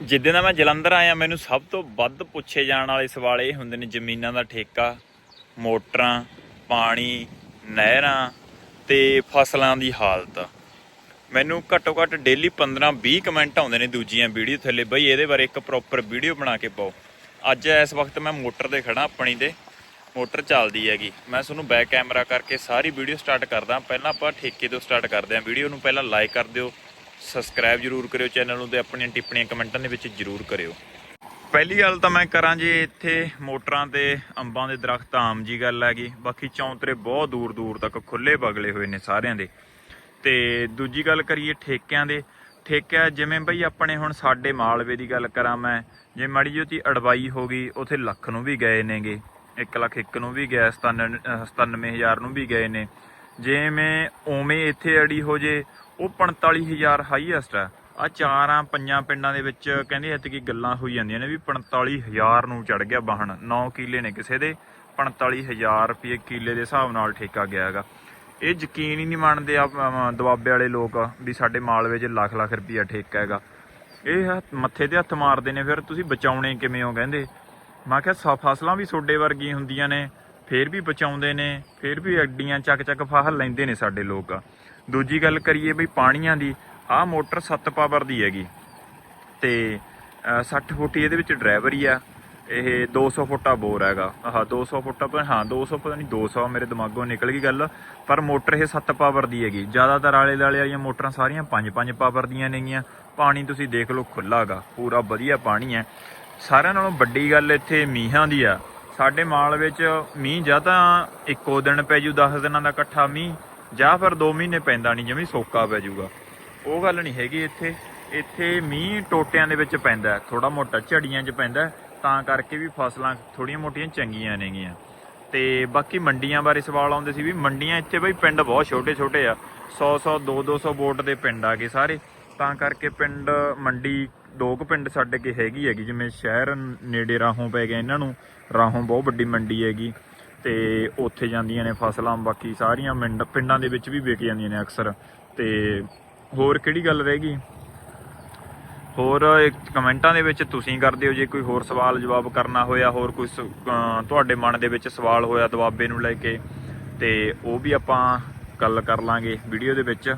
ਜਿੱਦਾਂ ਦਾ ਮੈਂ ਜਲੰਧਰ ਆਇਆ, ਮੈਨੂੰ ਸਭ ਤੋਂ ਵੱਧ ਪੁੱਛੇ ਜਾਣ ਵਾਲੇ ਸਵਾਲ ਇਹ ਹੁੰਦੇ ਨੇ ਜ਼ਮੀਨਾਂ ਦਾ ਠੇਕਾ, ਮੋਟਰਾਂ, ਪਾਣੀ, ਨਹਿਰਾਂ ਤੇ ਫਸਲਾਂ ਦੀ ਹਾਲਤ। ਮੈਨੂੰ ਘੱਟੋ ਘੱਟ ਡੇਲੀ 15-20 ਕਮੈਂਟ ਆਉਂਦੇ ਨੇ ਦੂਜੀਆਂ ਵੀਡੀਓ ਥੱਲੇ, ਬਈ ਇਹਦੇ ਬਾਰੇ ਇੱਕ ਪ੍ਰੋਪਰ ਵੀਡੀਓ ਬਣਾ ਕੇ ਪਾਓ। ਅੱਜ ਇਸ ਵਕਤ ਮੈਂ ਮੋਟਰ ਤੇ ਖੜਾ ਆਪਣੀ ਤੇ, ਮੋਟਰ ਚੱਲਦੀ ਹੈਗੀ। ਮੈਂ ਤੁਹਾਨੂੰ ਬੈਕ ਕੈਮਰਾ ਕਰਕੇ ਸਾਰੀ ਵੀਡੀਓ ਸਟਾਰਟ ਕਰਦਾ। ਪਹਿਲਾਂ ਆਪਾਂ ਠੇਕੇ ਤੋਂ ਸਟਾਰਟ ਕਰਦੇ ਹਾਂ। ਵੀਡੀਓ ਨੂੰ ਪਹਿਲਾਂ ਲਾਈਕ ਕਰ ਦਿਓ। ਸਬਸਕ੍ਰਾਈਬ ਜਰੂਰ ਕਰਿਓ ਚੈਨਲ ਨੂੰ ਤੇ ਆਪਣੀਆਂ ਟਿੱਪਣੀਆਂ ਕਮੈਂਟਾਂ ਦੇ ਵਿੱਚ ਜਰੂਰ ਕਰਿਓ। ਪਹਿਲੀ ਗੱਲ ਤਾਂ ਮੈਂ ਕਰਾਂ ਜੀ ਇੱਥੇ ਮੋਟਰਾਂ ਤੇ ਅੰਬਾਂ ਦੇ ਦਰਖਤ ਆਮ ਜੀ ਗੱਲ ਹੈਗੀ। ਬਾਕੀ ਚੌਂਤਰੇ ਬਹੁਤ ਦੂਰ ਦੂਰ ਤੱਕ ਖੁੱਲੇ ਬਗਲੇ ਹੋਏ ਨੇ ਸਾਰਿਆਂ ਦੇ। ਤੇ ਦੂਜੀ ਗੱਲ ਕਰੀਏ ਠੇਕਿਆਂ ਦੇ। ਠੇਕਾ ਜਿਵੇਂ ਬਈ ਆਪਣੇ ਹੁਣ ਸਾਡੇ ਮਾਲਵੇ ਦੀ ਗੱਲ ਕਰਾਂ ਮੈਂ, ਜੇ ਮਾੜੀ ਜਿਹੀ ਉਹਦੀ ਅੜਵਾਈ ਹੋ ਗਈ, ਉਥੇ ਲੱਖ ਨੂੰ ਵੀ ਗਏ ਨੇਗੇ। 1 ਲੱਖ ਇੱਕ ਨੂੰ ਵੀ ਗਏ 97000 ਨੂੰ ਵੀ ਗਏ ਨੇ। ਜਿਵੇਂ ਉਵੇਂ ਇੱਥੇ ਅੜੀ ਹੋ ਜੇ ਉਹ 45000 ਹਾਈਐਸਟ ਹੈ। ਆ ਚਾਰਾਂ ਪੰਜਾਂ ਪਿੰਡਾਂ ਦੇ ਵਿੱਚ ਕਹਿੰਦੇ ਇੱਥੇ ਕੀ ਗੱਲਾਂ ਹੋਈ ਜਾਂਦੀਆਂ ਨੇ ਵੀ 45000 ਨੂੰ ਚੜ ਗਿਆ ਵਾਹਣ 9 ਕਿੱਲੇ ਨੇ ਕਿਸੇ ਦੇ 45000 ਰੁਪਏ ਕਿੱਲੇ ਦੇ ਹਿਸਾਬ ਨਾਲ ਠੇਕਾ ਗਿਆ ਹੈਗਾ। ਇਹ ਯਕੀਨ ਹੀ ਨਹੀਂ ਮੰਨਦੇ ਆ ਅਮ, ਦੁਆਬੇ ਵਾਲੇ ਲੋਕ ਵੀ ਸਾਡੇ ਮਾਲਵੇ 'ਚ ਲੱਖ ਲੱਖ ਰੁਪਈਆ ਠੇਕਾ ਹੈਗਾ। ਇਹ ਮੱਥੇ ਤੇ ਹੱਥ ਮਾਰਦੇ ਨੇ ਫਿਰ ਤੁਸੀਂ ਬਚਾਉਣੇ ਕਿਵੇਂ ਹੋ ਕਹਿੰਦੇ? ਮੈਂ ਕਿਹਾ ਸੌ ਫਸਲਾਂ ਵੀ ਸੋਡੇ ਵਰਗੀ ਹੁੰਦੀਆਂ ਨੇ ਫੇਰ ਵੀ ਬਚਾਉਂਦੇ ਨੇ ਫੇਰ ਵੀ ਐਡੀਆਂ ਚੱਕ ਚੱਕ ਫਾਹਲ ਲੈਂਦੇ ਨੇ ਸਾਡੇ ਲੋਕ। ਦੂਜੀ ਗੱਲ ਕਰੀਏ ਬਈ ਪਾਣੀਆਂ ਦੀ ਆਹ ਮੋਟਰ 7 ਪਾਵਰ ਦੀ ਹੈਗੀ। ਤੇ ਅ, 60 ਫੁੱਟੀ ਇਹਦੇ ਵਿੱਚ ਡਰਾਈਵਰ ਹੀ ਆ। ਇਹ 200 ਫੁੱਟਾ ਬੋਰ ਹੈਗਾ। ਆਹ 200 ਫੁੱਟਾ ਪਰ ਹਾਂ 200 ਪਤਾ ਨਹੀਂ 200 ਮੇਰੇ ਦਿਮਾਗੋਂ ਨਿਕਲ ਗਈ ਗੱਲ। ਪਰ ਮੋਟਰ ਇਹ 7 ਪਾਵਰ ਦੀ ਹੈਗੀ। ਜ਼ਿਆਦਾਤਰ ਆਲੇ ਦਾਲੇ ਵਾਲੀਆਂ ਮੋਟਰਾਂ ਸਾਰੀਆਂ 5-5 ਪਾਵਰ ਦੀਆਂ ਨੇਗੀਆਂ। ਪਾਣੀ ਤੁਸੀਂ ਦੇਖ ਲਓ ਖੁੱਲਾਗਾ ਪੂਰਾ ਵਧੀਆ ਪਾਣੀ ਹੈ। ਸਾਰਿਆਂ ਨਾਲੋਂ ਵੱਡੀ ਗੱਲ ਇੱਥੇ ਮੀਂਹਾਂ ਦੀ ਆ। ਸਾਡੇ ਮਾਲ ਵਿੱਚ ਮੀਂਹ ਜਾਂ ਤਾਂ ਇੱਕੋ ਦਿਨ ਪੈ ਜੂ 10 ਦਿਨਾਂ ਦਾ ਇਕੱਠਾ ਮੀਂਹ। ਜਾਂ ਫਿਰ 2 ਮਹੀਨੇ ਪੈਂਦਾ ਨਹੀਂ ਜਿਵੇਂ ਸੋਕਾ ਪੈ ਜੂਗਾ ਉਹ ਗੱਲ ਨਹੀਂ ਹੈਗੀ ਇੱਥੇ। ਇੱਥੇ ਮੀਂਹ ਟੋਟਿਆਂ ਦੇ ਵਿੱਚ ਪੈਂਦਾ ਥੋੜਾ ਮੋਟਾ ਝੜੀਆਂ 'ਚ ਪੈਂਦਾ, ਤਾਂ ਕਰਕੇ ਵੀ ਫਸਲਾਂ ਥੋੜੀਆਂ ਮੋਟੀਆਂ ਚੰਗੀਆਂ ਨੇਗੀਆਂ। ਤੇ ਬਾਕੀ ਮੰਡੀਆਂ ਬਾਰੇ ਸਵਾਲ ਆਉਂਦੇ ਸੀ ਵੀ ਮੰਡੀਆਂ ਇੱਥੇ ਬਈ ਪਿੰਡ ਬਹੁਤ ਛੋਟੇ ਛੋਟੇ ਆ 100 100 2 200 ਵੋਟ ਦੇ ਪਿੰਡ ਆ ਗਏ ਸਾਰੇ। ਤਾਂ ਕਰਕੇ ਪਿੰਡ, ਮੰਡੀ ਦੋ ਕੁ ਪਿੰਡ ਛੱਡ ਕੇ ਹੈਗੀ ਹੈਗੀ, ਜਿਵੇਂ ਸ਼ਹਿਰ ਨੇੜੇ ਰਾਹੋਂ ਪੈ ਗਿਆ ਇਹਨਾਂ ਨੂੰ। ਰਾਹੋਂ ਬਹੁਤ ਵੱਡੀ ਮੰਡੀ ਹੈਗੀ। ਤੇ ਉੱਥੇ ਜਾਂਦੀਆਂ ਨੇ ਫਸਲਾਂ, ਬਾਕੀ ਸਾਰੀਆਂ ਮਿੰਡ- ਪਿੰਡਾਂ ਦੇ ਵਿੱਚ ਵੀ ਵਿਕ ਜਾਂਦੀਆਂ ਨੇ ਅਕਸਰ। ਤੇ ਹੋਰ ਕਿਹੜੀ ਗੱਲ ਰਹਿ ਗਈ? ਹੋਰ ਕਮੈਂਟਾਂ ਦੇ ਵਿੱਚ ਤੁਸੀਂ ਕਰਦੇ ਹੋ, ਜੇ ਕੋਈ ਹੋਰ ਸਵਾਲ ਜਵਾਬ ਕਰਨਾ ਹੋਇਆ, ਹੋਰ ਕੋਈ ਸ- ਤੁਹਾਡੇ ਮਨ ਦੇ ਵਿੱਚ ਸਵਾਲ ਹੋਇਆ ਦੁਆਬੇ ਨੂੰ ਲੈ ਕੇ, ਤੇ ਉਹ ਵੀ ਆਪਾਂ ਗੱਲ ਕਰ ਲਾਂਗੇ ਵੀਡੀਓ ਦੇ ਵਿੱਚ।